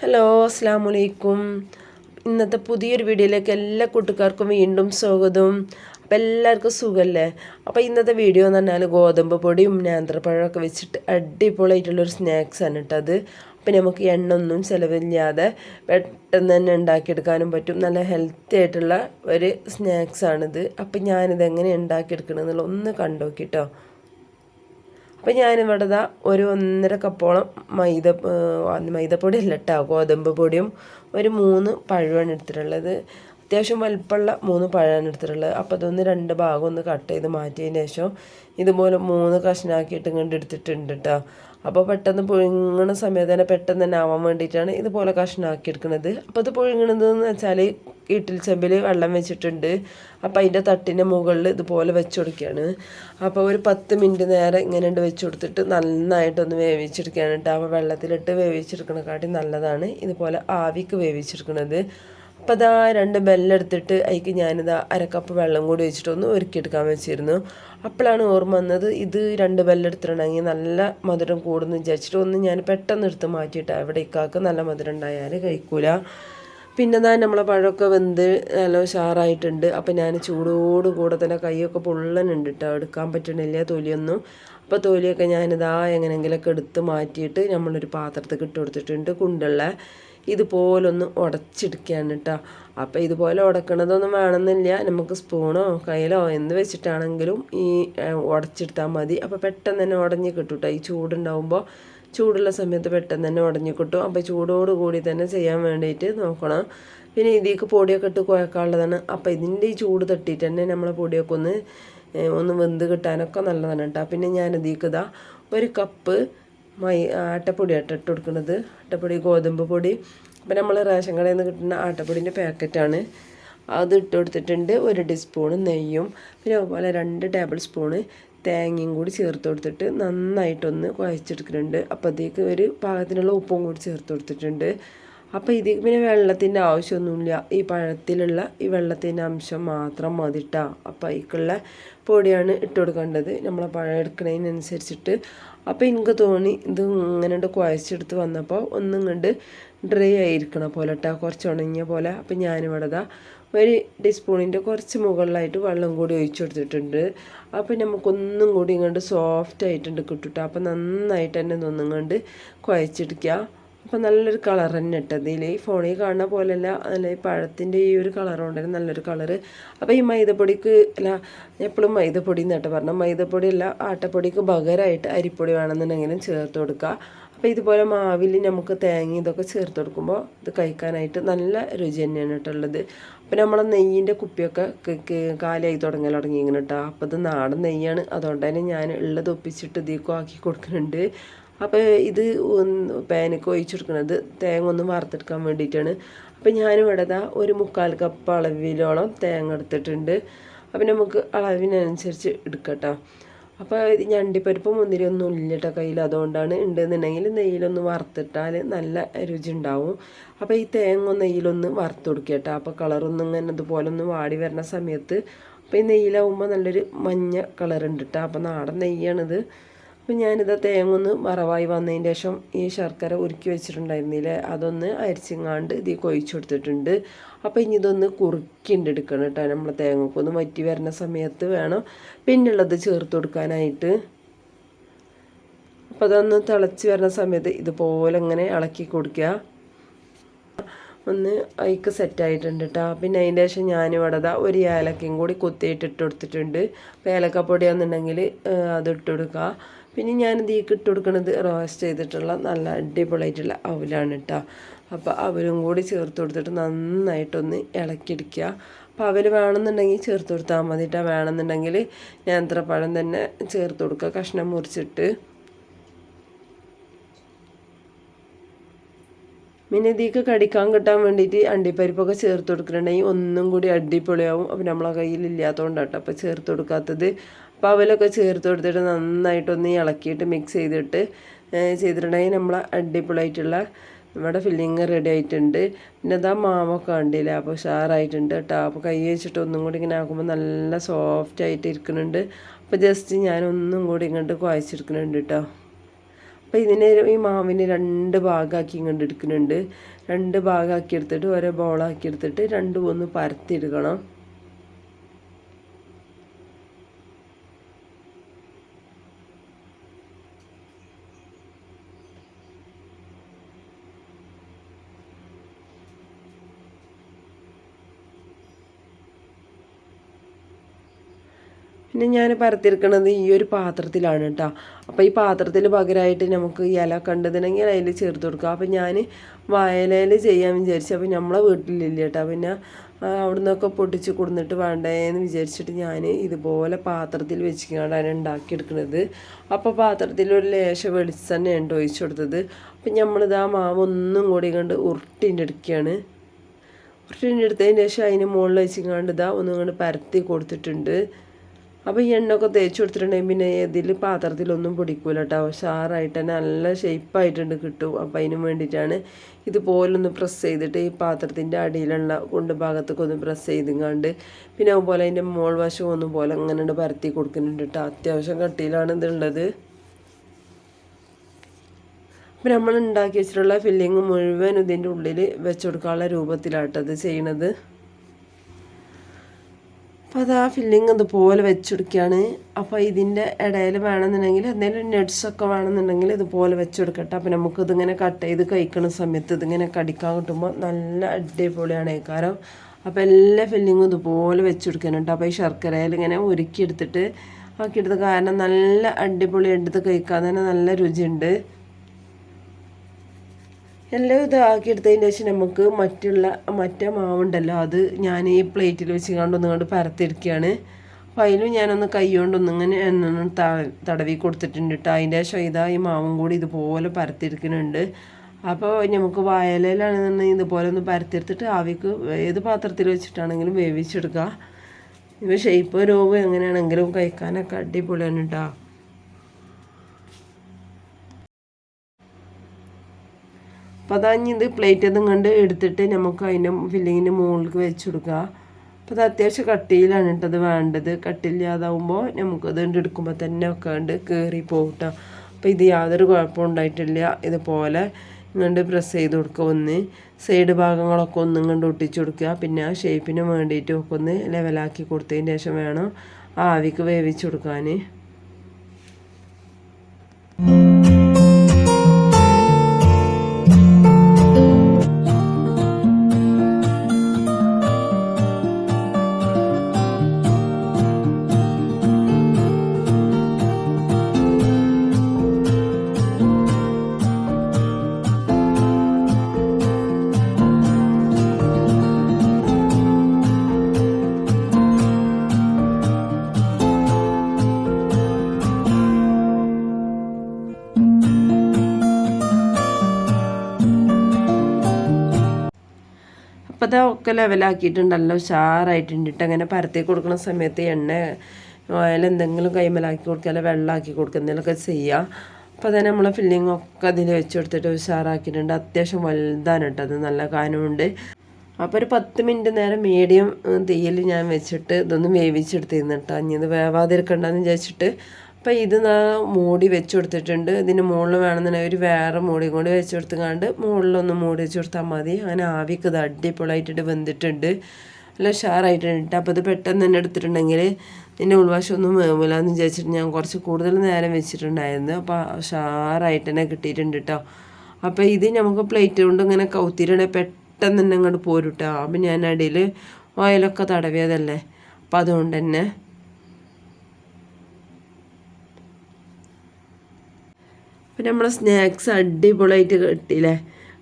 Hello അസ്സാം വലൈക്കും ഇന്നത്തെ പുതിയൊരു വീഡിയോയിലേക്ക് എല്ലാ കൂട്ടുകാർക്കും വീണ്ടും സ്വാഗതം. അപ്പം എല്ലാവർക്കും സുഖമല്ലേ അപ്പോൾ ഇന്നത്തെ വീഡിയോ എന്ന് പറഞ്ഞാൽ ഗോതമ്പ് പൊടിയും നേന്ത്രപ്പഴമൊക്കെ വെച്ചിട്ട് അടിപൊളിയായിട്ടുള്ളൊരു സ്നാക്സാണ് കേട്ടോ അത്. അപ്പം നമുക്ക് എണ്ണ ഒന്നും ചിലവില്ലാതെ പെട്ടെന്ന് തന്നെ ഉണ്ടാക്കിയെടുക്കാനും പറ്റും. നല്ല ഹെൽത്തി ആയിട്ടുള്ള ഒരു സ്നാക്സാണിത് അപ്പം ഞാനിത് എങ്ങനെ ഉണ്ടാക്കിയെടുക്കണമെന്നുള്ള ഒന്ന് കണ്ടു നോക്കിട്ടോ അപ്പോൾ ഞാനിവിടെ ദാ ഒരു ഒന്നര കപ്പോളം മൈദ മൈദപ്പൊടി അല്ല കേട്ടോ ഗോതമ്പ് പൊടിയും ഒരു മൂന്ന് പഴമാണ് എടുത്തിട്ടുള്ളത്. അത്യാവശ്യം വലിപ്പമുള്ള മൂന്ന് പഴമാണ് എടുത്തിട്ടുള്ളത്. അപ്പോൾ അതൊന്ന് രണ്ട് ഭാഗം ഒന്ന് കട്ട് ചെയ്ത് മാറ്റിയതിന് ശേഷം ഇതുപോലെ മൂന്ന് കഷ്ണാക്കിയിട്ട് ഇങ്ങോട്ട് എടുത്തിട്ടുണ്ട് കേട്ടോ അപ്പോൾ പെട്ടെന്ന് പുഴുങ്ങണ സമയത്ത് തന്നെ പെട്ടെന്ന് തന്നെ ആവാൻ വേണ്ടിയിട്ടാണ് ഇതുപോലെ കഷ്ണാക്കി എടുക്കുന്നത്. അപ്പോൾ ഇത് പുഴുങ്ങണതെന്ന് വെച്ചാൽ വീട്ടിൽ ചെമ്പിൽ വെള്ളം വെച്ചിട്ടുണ്ട്. അപ്പോൾ അതിന്റെ തട്ടിന്റെ മുകളിൽ ഇതുപോലെ വെച്ച് കൊടുക്കുകയാണ്. അപ്പോൾ ഒരു പത്ത് മിനിറ്റ് നേരം ഇങ്ങനെ വെച്ച് കൊടുത്തിട്ട് നന്നായിട്ടൊന്ന് വേവിച്ചെടുക്കുകയാണ് കേട്ടോ അപ്പോൾ വെള്ളത്തിലിട്ട് വേവിച്ചെടുക്കണക്കാട്ടി നല്ലതാണ്. ഇതുപോലെ ആവിക്ക് വേവിച്ചെടുക്കുന്നത് അപ്പോൾ അതാ രണ്ട് ബെല്ലെടുത്തിട്ട് അതിക്ക് ഞാനിതാ അരക്കപ്പ് വെള്ളം കൂടി വെച്ചിട്ട് ഒന്ന് ഒരുക്കിയെടുക്കാൻ വെച്ചിരുന്നു. അപ്പോഴാണ് ഓർമ്മ വന്നത് ഇത് രണ്ട് ബെല്ലെടുത്തിട്ടുണ്ടെങ്കിൽ നല്ല മധുരം കൂടുന്നു വിചാരിച്ചിട്ട് ഒന്ന് ഞാൻ പെട്ടെന്ന് എടുത്ത് മാറ്റിയിട്ട്. അവിടെ ഇക്കാക്ക് നല്ല മധുരം ഉണ്ടായാൽ കഴിക്കൂല. പിന്നെ താൻ നമ്മളെ പഴമൊക്കെ വെന്ത് നല്ല ഉഷാറായിട്ടുണ്ട്. അപ്പം ഞാൻ ചൂടോട് കൂടെ തന്നെ കൈയൊക്കെ പൊള്ളനുണ്ട് കേട്ടോ എടുക്കാൻ പറ്റണില്ല തൊലിയൊന്നും. അപ്പോൾ തൊലിയൊക്കെ ഞാനിതാ എങ്ങനെയെങ്കിലൊക്കെ എടുത്ത് മാറ്റിയിട്ട് നമ്മളൊരു പാത്രത്തിൽ ഇട്ട് കൊടുത്തിട്ടുണ്ട് കുണ്ടുള്ള. ഇതുപോലൊന്ന് ഉടച്ചെടുക്കുകയാണ് കേട്ടോ അപ്പോൾ ഇതുപോലെ ഉടക്കണതൊന്നും വേണമെന്നില്ല. നമുക്ക് സ്പൂണോ കയ്യിലോ എന്ത് വെച്ചിട്ടാണെങ്കിലും ഈ ഉടച്ചെടുത്താൽ മതി. അപ്പോൾ പെട്ടെന്ന് തന്നെ ഉടഞ്ഞ് കിട്ടും ഈ ചൂടുണ്ടാവുമ്പോൾ ചൂടുള്ള സമയത്ത് പെട്ടെന്ന് തന്നെ ഉടഞ്ഞ് കിട്ടും. അപ്പോൾ ചൂടോട് കൂടി തന്നെ ചെയ്യാൻ വേണ്ടിയിട്ട് നോക്കണം. പിന്നെ ഇതിലേക്ക് പൊടിയൊക്കെ ഇട്ട് കുഴക്കാനുള്ളതാണ് അപ്പോൾ ഇതിന്റെ ഈ ചൂട് തട്ടിയിട്ട് തന്നെ നമ്മളെ പൊടിയൊക്കെ ഒന്ന് ഒന്ന് വെന്ത് കിട്ടാനൊക്കെ നല്ലതാണ് കേട്ടോ പിന്നെ ഞാൻ ഇതിലേക്ക് ഇതാ ഒരു കപ്പ് മൈ ആട്ടപ്പൊടി ആട്ട ഇട്ട് കൊടുക്കുന്നത്. ആട്ടപ്പൊടി ഗോതമ്പ് പൊടി. അപ്പം നമ്മൾ റേഷൻ കടയിൽ നിന്ന് കിട്ടുന്ന ആട്ടപ്പൊടിന്റെ പാക്കറ്റാണ്. അത് ഇട്ട് കൊടുത്തിട്ടുണ്ട് ഒരു ടീസ്പൂണ് നെയ്യും. പിന്നെ അതുപോലെ രണ്ട് ടേബിൾ സ്പൂണ് തേങ്ങയും കൂടി ചേർത്ത് കൊടുത്തിട്ട് നന്നായിട്ടൊന്ന് കുഴച്ചെടുക്കുന്നുണ്ട്. അപ്പോഴത്തേക്ക് ഒരു പാകത്തിനുള്ള ഉപ്പും കൂടി ചേർത്ത് കൊടുത്തിട്ടുണ്ട്. അപ്പോൾ ഇതിൽ പിന്നെ വെള്ളത്തിന്റെ ആവശ്യമൊന്നുമില്ല. ഈ പഴത്തിലുള്ള ഈ വെള്ളത്തിന്റെ അംശം മാത്രം മതിട്ടാ. അപ്പോൾ അതിക്കുള്ള പൊടിയാണ് ഇട്ട് കൊടുക്കേണ്ടത്. നമ്മൾ പഴം എടുക്കുന്നതിനനുസരിച്ചിട്ട് അപ്പോൾ എനിക്ക് തോന്നി ഇത് ഇങ്ങനെ കുഴച്ചെടുത്ത് വന്നപ്പോൾ ഒന്നും കണ്ട് ഡ്രൈ ആയിരിക്കണ പോലെ കേട്ടോ കുറച്ച് ഉണങ്ങിയ പോലെ. അപ്പോൾ ഞാനിവിടെ ദാ ഒരു ടീസ്പൂണിന്റെ കുറച്ച് മുകളിലായിട്ട് വെള്ളം കൂടി ഒഴിച്ചു കൊടുത്തിട്ടുണ്ട്. അപ്പോൾ നമുക്കൊന്നും കൂടി ഇങ്ങോട്ട് സോഫ്റ്റ് ആയിട്ടുണ്ട് കിട്ടും അപ്പോൾ നന്നായിട്ട് തന്നെ ഒന്നും കണ്ട് കുഴച്ചെടുക്കുക അപ്പോൾ നല്ലൊരു കളർ തന്നെ ഇട്ടത് ഈ ഫോണിൽ കാണുന്ന പോലെയല്ല. നല്ല പഴത്തിന്റെ ഈ ഒരു കളർ കൊണ്ടുതന്നെ നല്ലൊരു കളർ അപ്പോൾ ഈ മൈദപ്പൊടിക്ക് അല്ല എപ്പോഴും മൈദപ്പൊടി എന്നിട്ട് പറഞ്ഞാൽ മൈദപ്പൊടി അല്ല ആട്ടപ്പൊടിക്ക് പകരമായിട്ട് അരിപ്പൊടി വേണമെന്നുണ്ടെങ്കിലും ചേർത്ത് കൊടുക്കുക അപ്പോൾ ഇതുപോലെ മാവിൽ നമുക്ക് തേങ്ങ ഇതൊക്കെ ചേർത്ത് കൊടുക്കുമ്പോൾ ഇത് കഴിക്കാനായിട്ട് നല്ല രുചി തന്നെയാണ് കേട്ടുള്ളത് അപ്പോൾ നമ്മളെ നെയ്യിന്റെ കുപ്പിയൊക്കെ കാലായി തുടങ്ങൽ തുടങ്ങി ഇങ്ങനെ കേട്ടോ അപ്പോൾ ഇത് നാടൻ നെയ്യാണ്. അതുകൊണ്ട് തന്നെ ഞാൻ ഉള്ളത് ഒപ്പിച്ചിട്ട് ഇതിലേക്ക് ആക്കി കൊടുക്കുന്നുണ്ട് അപ്പോൾ ഇത് പാനൊക്കെ ഒഴിച്ചെടുക്കുന്നത് തേങ്ങ ഒന്ന് വറുത്തെടുക്കാൻ വേണ്ടിയിട്ടാണ്. അപ്പോൾ ഞാനിവിടെ ദാ ഒരു മുക്കാൽ കപ്പ് അളവിലോളം തേങ്ങ എടുത്തിട്ടുണ്ട്. അപ്പം നമുക്ക് അളവിനനുസരിച്ച് എടുക്കട്ടോ. അപ്പോൾ ഞണ്ടിപ്പരിപ്പ് മുന്തിരി ഒന്നും ഇല്ലട്ട കയ്യിൽ അതുകൊണ്ടാണ്. ഉണ്ടെന്നുണ്ടെങ്കിൽ നെയ്യിലൊന്ന് വറുത്തിട്ടാൽ നല്ല രുചി ഉണ്ടാവും അപ്പോൾ ഈ തേങ്ങ നെയ്യിലൊന്ന് വറുത്ത് കൊടുക്കട്ടെ. അപ്പോൾ കളറൊന്നും ഇങ്ങനെ ഇതുപോലെ ഒന്ന് വാടി വരുന്ന സമയത്ത് അപ്പോൾ ഈ നെയ്യിലാവുമ്പോൾ നല്ലൊരു മഞ്ഞ കളർ ഉണ്ട് കേട്ടോ അപ്പോൾ നാടൻ നെയ്യാണിത്. അപ്പം ഞാനിത് തേങ്ങ ഒന്ന് വറവായി വന്നതിന് ശേഷം ഈ ശർക്കര ഉരുക്കി വെച്ചിട്ടുണ്ടായിരുന്നില്ലേ? അതൊന്ന് അരിച്ചിങ്ങാണ്ട് ഇത് കൊഴിച്ചു കൊടുത്തിട്ടുണ്ട്. അപ്പോൾ ഇനി ഇതൊന്ന് കുറുക്കിണ്ട് എടുക്കണം കേട്ടോ. നമ്മൾ തേങ്ങക്കൊന്ന് വറ്റി വരുന്ന സമയത്ത് വേണം പിന്നുള്ളത് ചേർത്ത് കൊടുക്കാനായിട്ട്. അപ്പോൾ അതൊന്ന് തിളച്ച് വരുന്ന സമയത്ത് ഇതുപോലെ ഇങ്ങനെ ഇളക്കി കൊടുക്കുക. ഒന്ന് അയക്ക് സെറ്റായിട്ടുണ്ട് കേട്ടോ പിന്നെ അതിന്റെ ശേഷം ഞാനിവിടെ ഒരു ഏലക്കയും കൂടി കുത്തിയിട്ട് ഇട്ട് കൊടുത്തിട്ടുണ്ട്. അപ്പോൾ ഏലക്കപ്പൊടിയാണെന്നുണ്ടെങ്കിൽ അത് ഇട്ട് കൊടുക്കുക പിന്നെ ഞാൻ ഈ ഇട്ട് കൊടുക്കുന്നത് റോസ്റ്റ് ചെയ്തിട്ടുള്ള നല്ല അടിപൊളിയായിട്ടുള്ള അവലാണ് കേട്ടോ അപ്പോൾ അവരും കൂടി ചേർത്ത് കൊടുത്തിട്ട് നന്നായിട്ടൊന്ന് ഇളക്കിയെടുക്കുക. അപ്പോൾ അവർ വേണമെന്നുണ്ടെങ്കിൽ ചേർത്ത് കൊടുത്താൽ മതി കേട്ടോ വേണമെന്നുണ്ടെങ്കിൽ ഞാൻ അത്ര പഴം തന്നെ ചേർത്ത് കൊടുക്കുക. കഷ്ണം മുറിച്ചിട്ട്. പിന്നെ ഇതിലേക്ക് കടിക്കാൻ കിട്ടാൻ വേണ്ടിയിട്ട് അണ്ടിപ്പരിപ്പൊക്കെ ചേർത്ത് കൊടുക്കുന്നുണ്ടെങ്കിൽ ഒന്നും കൂടി അടിപൊളിയാവും. അപ്പോൾ നമ്മളെ കയ്യിൽ കയ്യിലില്ലാത്തതുകൊണ്ടാട്ടോ അപ്പോൾ ചേർത്ത് കൊടുക്കാത്തത്. അപ്പോൾ അവലൊക്കെ ചേർത്ത് കൊടുത്തിട്ട് നന്നായിട്ടൊന്ന് ഇളക്കിയിട്ട് മിക്സ് ചെയ്തിട്ട് ചെയ്തിട്ടുണ്ടെങ്കിൽ നമ്മൾ അടിപൊളിയായിട്ടുള്ള നമ്മുടെ ഫില്ലിങ് റെഡി ആയിട്ടുണ്ട്. പിന്നെ അതാ മാവൊക്കെ കണ്ടില്ല? അപ്പോൾ ഉഷാറായിട്ടുണ്ട് കേട്ടോ. അപ്പോൾ കൈ വെച്ചിട്ട് ഒന്നും കൂടി ഇങ്ങനെ ആക്കുമ്പോൾ നല്ല സോഫ്റ്റ് ആയിട്ട് ഇരിക്കുന്നുണ്ട്. അപ്പോൾ ജസ്റ്റ് ഞാനൊന്നും കൂടി ഇങ്ങോട്ട് കുഴച്ചെടുക്കുന്നുണ്ട് കേട്ടോ. അപ്പോൾ ഇതിനെ ഈ മാവിനെ രണ്ട് ഭാഗമാക്കി ഇങ്ങോട്ട് എടുക്കുന്നുണ്ട്. രണ്ട് ഭാഗമാക്കി എടുത്തിട്ട് ഓരോ ബോളാക്കി എടുത്തിട്ട് രണ്ടും ഒന്ന് പരത്തിയെടുക്കണം പിന്നെ ഞാൻ പരത്തിരിക്കണത് ഈ ഒരു പാത്രത്തിലാണ് കേട്ടോ. അപ്പോൾ ഈ പാത്രത്തിൽ പകരമായിട്ട് നമുക്ക് ഇല കണ്ടതിനെങ്കിൽ അതിൽ ചേർത്ത് കൊടുക്കുക അപ്പോൾ ഞാൻ വയലയിൽ ചെയ്യാൻ വിചാരിച്ചു. അപ്പോൾ നമ്മളെ വീട്ടിലില്ല കേട്ടോ. പിന്നെ അവിടെ നിന്നൊക്കെ പൊട്ടിച്ച് കൊടുന്നിട്ട് വേണ്ടേന്ന് വിചാരിച്ചിട്ട് ഞാൻ ഇതുപോലെ പാത്രത്തിൽ വെച്ചിട്ടാണ് ഉണ്ടാക്കിയെടുക്കുന്നത് അപ്പോൾ പാത്രത്തിൽ ഒരു ലേശ വെളിച്ചെണ്ണയാണ് ഒഴിച്ചു കൊടുത്തത്. അപ്പം നമ്മളിത് ആ മാവ് ഒന്നും കൂടി കണ്ട് ഉരുട്ടിന്റെ എടുക്കുകയാണ് ഉരുട്ടിന്റെ എടുത്തതിന് ശേഷം അതിന് മുകളിൽ വെച്ചിങ്ങാണ്ട് ഇതാ ഒന്നും കൊണ്ട് പരത്തി കൊടുത്തിട്ടുണ്ട്. അപ്പോൾ ഈ എണ്ണയൊക്കെ തേച്ച് കൊടുത്തിട്ടുണ്ടെങ്കിൽ പിന്നെ ഇതിൽ പാത്രത്തിലൊന്നും പിടിക്കൂല കേട്ടോ ഷാറായിട്ട് തന്നെ നല്ല ഷേപ്പായിട്ടുണ്ട് കിട്ടും. അപ്പോൾ അതിന് വേണ്ടിയിട്ടാണ് ഇതുപോലൊന്ന് പ്രസ് ചെയ്തിട്ട് ഈ പാത്രത്തിന്റെ അടിയിലുള്ള കൊണ്ട് ഭാഗത്തൊക്കെ ഒന്ന് പ്രസ് ചെയ്തുങ്ങാണ്ട് പിന്നെ അതുപോലെ അതിന്റെ മോൾ വശം ഒന്നും പോലെ അങ്ങനെ പരത്തി കൊടുക്കുന്നുണ്ട് കേട്ടോ അത്യാവശ്യം കട്ടിയിലാണ് ഇതുള്ളത്. അപ്പം നമ്മൾ ഉണ്ടാക്കി വെച്ചിട്ടുള്ള ഫില്ലിങ് മുഴുവൻ ഇതിന്റെ ഉള്ളിൽ വെച്ച് കൊടുക്കാനുള്ള രൂപത്തിലാട്ടത് ചെയ്യണത്. അപ്പോൾ അത് ആ ഫില്ലിങ് ഇതുപോലെ വെച്ചെടുക്കുകയാണ്. അപ്പോൾ ഇതിന്റെ ഇടയിൽ വേണമെന്നുണ്ടെങ്കിൽ എന്തെങ്കിലും നട്ട്സൊക്കെ വേണമെന്നുണ്ടെങ്കിൽ ഇതുപോലെ വെച്ചെടുക്കട്ടെ. അപ്പോൾ നമുക്കിതിങ്ങനെ കട്ട് ചെയ്ത് കഴിക്കുന്ന സമയത്ത് ഇതിങ്ങനെ കടിക്കാൻ കിട്ടുമ്പോൾ നല്ല അടിപൊളിയാണ് കാരണം അപ്പോൾ എല്ലാ ഫില്ലിങ്ങും ഇതുപോലെ വെച്ചെടുക്കാനുണ്ട് അപ്പോൾ ഈ ശർക്കരയിൽ ഇങ്ങനെ ഒരുക്കിയെടുത്തിട്ട് ആക്കിയെടുത്ത് കാരണം നല്ല അടിപൊളി എടുത്ത് കഴിക്കാൻ തന്നെ നല്ല രുചിയുണ്ട്. എല്ലാം ഇതാക്കിയെടുത്തതിന് ശേഷം നമുക്ക് മറ്റുള്ള മറ്റേ മാവുണ്ടല്ലോ അത് ഞാൻ ഈ പ്ലേറ്റിൽ വെച്ച് കണ്ടൊന്നും കണ്ട് പരത്തിരിക്കുകയാണ് അപ്പോൾ അതിലും ഞാനൊന്ന് കൈ കൊണ്ടൊന്നിങ്ങനെ എണ്ണ തടവി കൊടുത്തിട്ടുണ്ട് കേട്ടോ. അതിന്റെ ശേഷം ഇതാ ഈ മാവും കൂടി ഇതുപോലെ പരത്തിരിക്കുന്നുണ്ട് അപ്പോൾ നമുക്ക് വായലയിലാണെന്നുണ്ടെങ്കിൽ ഇതുപോലെ ഒന്ന് പരത്തിയെടുത്തിട്ട് ആവിക്ക് ഏത് പാത്രത്തിൽ വെച്ചിട്ടാണെങ്കിലും വേവിച്ചെടുക്കുക ഇപ്പോൾ ഷേപ്പ് രോഗം എങ്ങനെയാണെങ്കിലും കഴിക്കാനൊക്കെ അടിപൊളിയാണ് കേട്ടോ. അപ്പോൾ അതഞ്ഞ് ഇത് പ്ലേറ്റ് ഒന്നും കണ്ട് എടുത്തിട്ട് നമുക്ക് അതിന്റെ ഫില്ലിങ്ങിന്റെ മുകളിലേക്ക് വെച്ച് കൊടുക്കുക അപ്പോൾ അത് അത്യാവശ്യം കട്ടിയിലാണ് കേട്ടത് വേണ്ടത്. കട്ടില്ലാതാവുമ്പോൾ നമുക്കത് എടുക്കുമ്പോൾ തന്നെ ഒക്കെ ഉണ്ട് കയറി പോകട്ടോ അപ്പോൾ ഇത് യാതൊരു കുഴപ്പവും ഉണ്ടായിട്ടില്ല. ഇതുപോലെ ഇങ്ങോട്ട് പ്രസ് ചെയ്ത് കൊടുക്കുക ഒന്ന്. സൈഡ് ഭാഗങ്ങളൊക്കെ ഒന്നും കണ്ട് ഒട്ടിച്ച് കൊടുക്കുക പിന്നെ ആ ഷേപ്പിന് വേണ്ടിയിട്ടും ഒക്കെ ഒന്ന് ലെവലാക്കി കൊടുത്തതിന് ശേഷം വേണം ആവിക്ക് വേവിച്ച് കൊടുക്കാൻ അപ്പോൾ ലെവലാക്കിയിട്ടുണ്ട് ലെവലാക്കിയിട്ടുണ്ടല്ലോ ഉഷാറായിട്ടുണ്ട് ഇട്ട് അങ്ങനെ പരത്തി കൊടുക്കുന്ന സമയത്ത് എണ്ണ ഓയിൽ എന്തെങ്കിലും കൈമലാക്കി കൊടുക്കുക അല്ലെങ്കിൽ വെള്ളമാക്കി കൊടുക്കുക എന്തെങ്കിലുമൊക്കെ ചെയ്യുക അപ്പോൾ തന്നെ നമ്മളെ ഫില്ലിംഗ് ഒക്കെ അതിൽ വെച്ച് കൊടുത്തിട്ട് ഉഷാറാക്കിയിട്ടുണ്ട്. അത്യാവശ്യം വലുതാണ് കേട്ടോ അത് നല്ല കാനമുണ്ട് അപ്പോൾ ഒരു പത്ത് മിനിറ്റ് നേരം മീഡിയം തീയിൽ ഞാൻ വെച്ചിട്ട് ഇതൊന്ന് വേവിച്ചെടുത്തിരുന്നു കേട്ടോ ഇനി ഇത് വേവാതിരിക്കണ്ടെന്ന് വിചാരിച്ചിട്ട് അപ്പോൾ ഇത് മൂടി വെച്ച് കൊടുത്തിട്ടുണ്ട് ഇതിന് മുകളിൽ വേണമെന്നുണ്ടെങ്കിൽ ഒരു വേറെ മൂടി കൊണ്ട് വെച്ച് കൊടുത്തുകൊണ്ട് മുകളിലൊന്ന് മൂടി വെച്ച് കൊടുത്താൽ മതി. അങ്ങനെ ആവിക്ക് ഇത് അടിപൊളിയായിട്ടിട്ട് വെന്തിട്ടുണ്ട്. നല്ല ഷാറായിട്ടുണ്ട് അപ്പോൾ ഇത് പെട്ടെന്ന് തന്നെ എടുത്തിട്ടുണ്ടെങ്കിൽ ഇതിന്റെ ഉൾവശം ഒന്നും വേവില്ല എന്ന് വിചാരിച്ചിട്ട് ഞാൻ കുറച്ച് കൂടുതൽ നേരം വെച്ചിട്ടുണ്ടായിരുന്നു. അപ്പോൾ ഷാറായിട്ട് തന്നെ കിട്ടിയിട്ടുണ്ട് കേട്ടോ. അപ്പോൾ ഇത് നമുക്ക് പ്ലേറ്റ് കൊണ്ട് ഇങ്ങനെ കൗത്തിരണേ പെട്ടെന്ന് തന്നെ അങ്ങോട്ട് പോരും കേട്ടോ. അപ്പം ഞാൻ അടിയിൽ ഓയിലൊക്കെ തടവിയതല്ലേ. അപ്പോൾ അതുകൊണ്ട് തന്നെ പിന്നെ നമ്മളെ സ്നാക്സ് അടിപൊളിയായിട്ട് കിട്ടിയില്ലേ?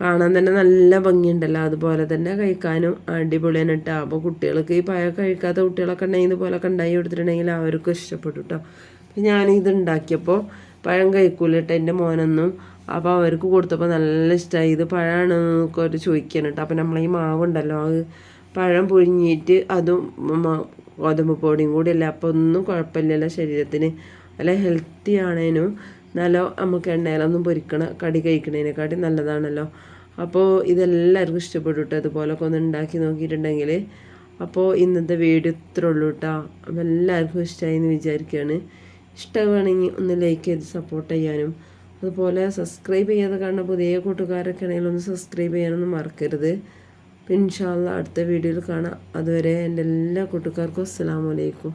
കാണാൻ തന്നെ നല്ല ഭംഗിയുണ്ടല്ലോ. അതുപോലെ തന്നെ കഴിക്കാനും അടിപൊളിയാണ് കേട്ടോ അപ്പോൾ കുട്ടികൾക്ക് ഈ പഴം കഴിക്കാത്ത കുട്ടികളൊക്കെ ഉണ്ടെങ്കിൽ ഇതുപോലൊക്കെ ഉണ്ടായി കൊടുത്തിട്ടുണ്ടെങ്കിൽ അവർക്കും ഇഷ്ടപ്പെട്ടു കേട്ടോ അപ്പം ഞാനിത് ഉണ്ടാക്കിയപ്പോൾ പഴം കഴിക്കൂല കേട്ടോ എന്റെ മോനൊന്നും. അപ്പോൾ അവർക്ക് കൊടുത്തപ്പോൾ നല്ല ഇഷ്ടമായി ഇത് പഴമാണ് എന്നൊക്കെ അവർ ചോദിക്കാൻ കേട്ടോ അപ്പോൾ നമ്മൾ ഈ മാവുണ്ടല്ലോ അത് പഴം പുഴുങ്ങിയിട്ട് അതും ഗോതമ്പ് പൊടിയും കൂടി അല്ലേ അപ്പോൾ ഒന്നും കുഴപ്പമില്ലല്ലോ ശരീരത്തിന്. നല്ല ഹെൽത്തി ആണേനും. നല്ല നമുക്ക് എണ്ണയിലൊന്നും പൊരിക്കണ കടി കഴിക്കണതിനെക്കാട്ടി നല്ലതാണല്ലോ. അപ്പോൾ ഇതെല്ലാവർക്കും ഇഷ്ടപ്പെട്ടു കേട്ടോ അതുപോലൊക്കെ ഒന്ന് ഉണ്ടാക്കി നോക്കിയിട്ടുണ്ടെങ്കിൽ അപ്പോൾ ഇന്നത്തെ വീഡിയോ ഇത്ര ഉള്ളൂ കേട്ടോ അപ്പോൾ എല്ലാവർക്കും ഇഷ്ടമായി എന്ന് വിചാരിക്കുകയാണ് ഇഷ്ടമാണെങ്കിൽ ഒന്ന് ലൈക്ക് ചെയ്ത് സപ്പോർട്ട് ചെയ്യാനും. അതുപോലെ സബ്സ്ക്രൈബ് ചെയ്യാതെ കാണുന്ന പുതിയ കൂട്ടുകാരൊക്കെ ആണെങ്കിലും ഒന്ന് സബ്സ്ക്രൈബ് ചെയ്യാനൊന്നും മറക്കരുത്. ഇൻഷാല്ല അടുത്ത വീഡിയോയിൽ കാണാം. അതുവരെ എന്റെ എല്ലാ കൂട്ടുകാർക്കും അസ്സാം വലൈക്കും